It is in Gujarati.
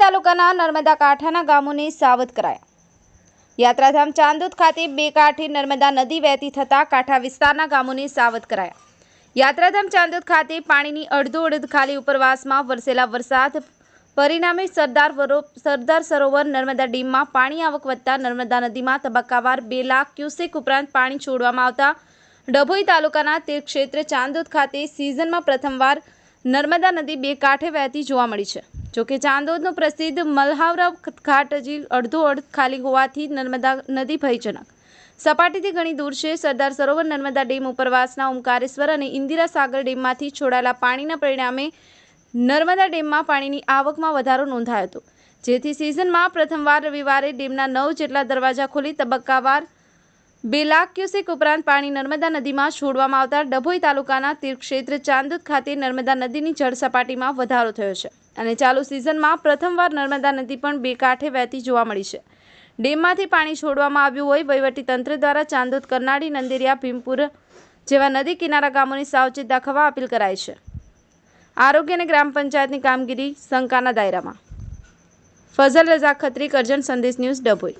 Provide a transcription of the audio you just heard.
તાલુકાના નર્મદા કાંઠાના ગામોને સાવધ કરાયા. યાત્રાધામ ચાંદોદ ખાતે બે કાંઠે નર્મદા નદી વહેતી થતાં કાંઠા વિસ્તારના ગામોને સાવધ કરાયા. યાત્રાધામ ચાંદોદ ખાતે પાણીની અડધો અડધ ખાલી ઉપરવાસમાં વરસેલા વરસાદ પરિણામે સરદાર સરદાર સરોવર નર્મદા ડેમમાં પાણી આવક વધતા નર્મદા નદીમાં તબક્કાવાર બે લાખ ક્યુસેક ઉપરાંત પાણી છોડવામાં આવતા ડભોઈ તાલુકાના તીર્થક્ષેત્ર ચાંદોદ ખાતે સિઝનમાં પ્રથમવાર નર્મદા નદી બે કાંઠે વહેતી જોવા મળી છે. જોકે ચાંદોદનો પ્રસિદ્ધ મલ્હાવરા ઘાટ હજી અડધો અડધ ખાલી હોવાથી નર્મદા નદી ભયજનક. સપાટીથી ઘણી દૂર છે. સરદાર સરોવર નર્મદા ડેમ ઉપરવાસના ઓમકારેશ્વર અને ઇન્દિરા સાગર ડેમમાંથી છોડાયેલા પાણીના પરિણામે નર્મદા ડેમમાં પાણીની આવકમાં વધારો નોંધાયો હતો. જેથી સિઝનમાં પ્રથમવાર રવિવારે ડેમના નવ જેટલા દરવાજા ખોલી તબક્કાવાર બે લાખ ક્યુસેક ઉપરાંત પાણી નર્મદા નદીમાં છોડવામાં આવતા ડભોઈ તાલુકાના તીર્થક્ષેત્ર ચાંદોદ ખાતે નર્મદા નદીની જળ સપાટીમાં વધારો થયો છે. અને ચાલુ સિઝનમાં પ્રથમવાર નર્મદા નદી પણ બે કાંઠે વહેતી જોવા મળી છે. ડેમમાંથી પાણી છોડવામાં આવ્યું હોય વહીવટી તંત્ર દ્વારા ચાંદોદ, કરનાળી, નંદેરિયા, ભીમપુર જેવા નદી કિનારા ગામોની સાવચેત દાખવવા અપીલ કરાઈ છે. આરોગ્ય અને ગ્રામ પંચાયતની કામગીરી શંકાના દાયરામાં. ફઝલ રઝા ખત્રી, કરજણ સંદેશ ન્યૂઝ ડભોઈ.